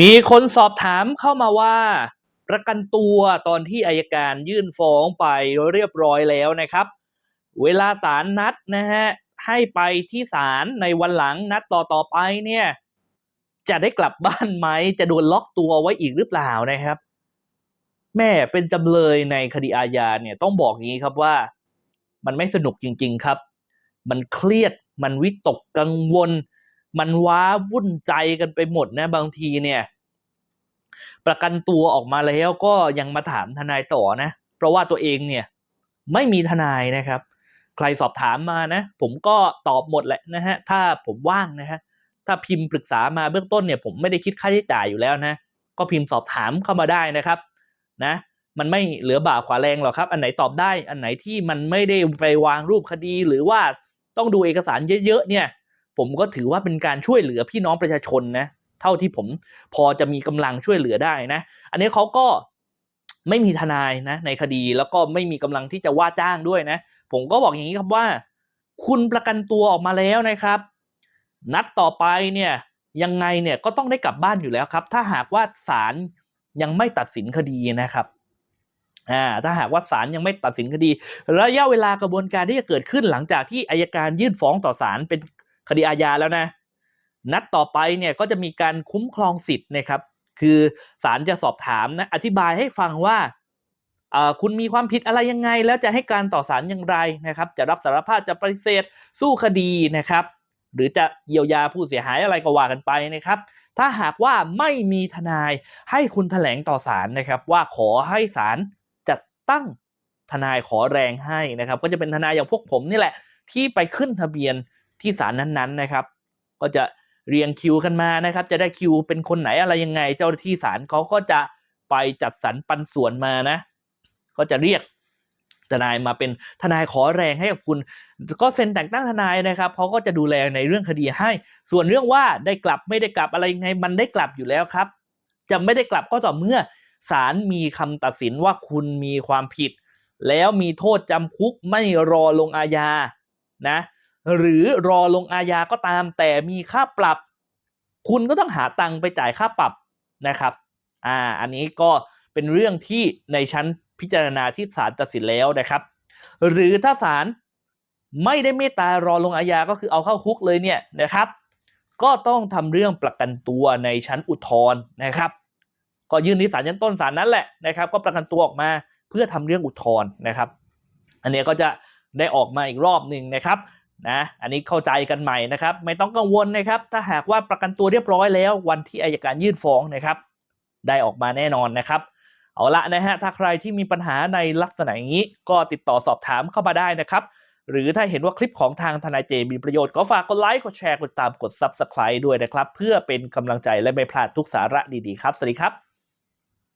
มีคนสอบถามเข้ามาว่า ประกันตัวตอนที่อายการยื่นฟ้องไปเรียบร้อยแล้วนะครับ เวลาศาลนัดนะฮะให้ไปที่ศาลในวันหลังนัดต่อต่อไปเนี่ย จะได้กลับบ้านไหมจะโดนล็อกตัวไว้อีกหรือเปล่านะครับ แม่เป็นจำเลยในคดีอาญาเนี่ยต้องบอกอย่างนี้ครับว่า มันไม่สนุกจริง ๆครับ มันเครียดมันวิตกกังวล มันว้าวุ่นใจกันไปหมดนะบางทีเนี่ย ประกันตัวออกมาแล้วก็ยังมาถามทนายต่อนะ เพราะว่าตัวเองเนี่ยไม่มีทนายนะครับ ใครสอบถามมานะ ผมก็ตอบหมดแหละนะฮะถ้าผมว่างนะฮะถ้าพิมพ์ปรึกษามาเบื้องต้นเนี่ย ผมไม่ได้คิดค่าใช้จ่ายอยู่แล้วนะ ก็พิมพ์สอบถามเข้ามาได้นะครับ นะ มันไม่เหลือบ่าขวาแรงหรอกครับ อันไหนตอบได้ อันไหนที่มันไม่ได้ไปวางรูปคดีหรือว่าต้องดูเอกสารเยอะๆเนี่ย ผมก็ถือว่าเป็นการช่วยเหลือพี่น้องประชาชนนะ เท่าที่ผมพอจะมีกำลังช่วยเหลือได้นะ อันนี้เขาก็ไม่มีทนายนะ ในคดีแล้วก็ไม่มีกำลังที่จะว่าจ้างด้วยนะ ผมก็บอกอย่างนี้ครับว่า คุณประกันตัวออกมาแล้วนะครับ นัดต่อไปเนี่ยยังไงเนี่ยก็ต้องได้กลับบ้านอยู่แล้วครับ ถ้าหากว่าศาลยังไม่ตัดสินคดีนะครับอ่าถ้าหากว่าศาลยังไม่ตัดสินคดี ระยะเวลากระบวนการที่จะเกิดขึ้นหลังจากที่อายการยื่นฟ้องต่อศาลเป็น คดีอาญาแล้วนะ นัดต่อไปเนี่ยก็จะมีการคุ้มครองสิทธิ์นะครับ คือศาลจะสอบถามนะอธิบายให้ฟังว่าคุณมีความผิดอะไรยังไง แล้วจะให้การต่อศาลอย่างไรนะครับ จะรับสารภาพจะปฏิเสธสู้คดีนะครับ หรือจะเยียวยาผู้เสียหายอะไรก็ว่ากันไปนะครับ ถ้าหากว่าไม่มีทนายให้คุณแถลงต่อศาลนะครับ ว่าขอให้ศาลจัดตั้งทนายขอแรงให้นะครับ ก็จะเป็นทนายอย่างพวกผมนี่แหละ ที่ไปขึ้นทะเบียน ที่ศาลนั้นๆนะครับ ก็จะเรียงคิวกันมานะครับ จะได้คิวเป็นคนไหนอะไรยังไง เจ้าหน้าที่ศาลเขาก็จะไปจัดสรรปันส่วนมานะ ก็จะเรียกทนายมาเป็นทนายขอแรงให้กับคุณ ก็เซ็นแต่งตั้งทนายนะครับเขาก็จะดูแลในเรื่องคดีให้ ส่วนเรื่องว่าได้กลับไม่ได้กลับอะไรยังไง มันได้กลับอยู่แล้วครับ จะไม่ได้กลับก็ต่อเมื่อศาลมีคำตัดสินว่าคุณมีความผิด แล้วมีโทษจำคุกไม่รอลงอาญานะ หรือรอลงอาญาก็ตาม แต่มีค่าปรับ คุณก็ต้องหาตังค์ไปจ่ายค่าปรับนะครับอ่าอันนี้ก็เป็นเรื่องที่ในชั้นพิจารณาที่ศาลตัดสินแล้วนะครับ หรือถ้าศาลไม่ได้เมตตารอลงอาญาก็คือเอาเข้าคุกเลยเนี่ยนะครับ ก็ต้องทำเรื่องประกันตัวในชั้นอุทธรณ์นะครับ ก็ยื่นที่ศาลชั้นต้นศาลนั้นแหละนะครับ ก็ประกันตัวออกมาเพื่อทำเรื่องอุทธรณ์นะครับ อันนี้ก็จะได้ออกมาอีกรอบหนึ่งนะครับ นะอันนี้เข้าใจกันใหม่นะครับ ไม่ต้องกังวลนะครับ ถ้าหากว่าประกันตัวเรียบร้อยแล้ว วันที่อายการยื่นฟ้องนะครับ ได้ออกมาแน่นอนนะครับ เอาละนะฮะถ้าใครที่มีปัญหาในลักษณะอย่างนี้ ก็ติดต่อสอบถามเข้ามาได้นะครับ หรือถ้าเห็นว่าคลิปของทางทนายเจมีประโยชน์ก็ฝากกดไลค์กดแชร์กดตามกด Subscribe ด้วยนะครับ เพื่อเป็นกำลังใจและไม่พลาดทุกสาระดีๆครับสวัสดีครับ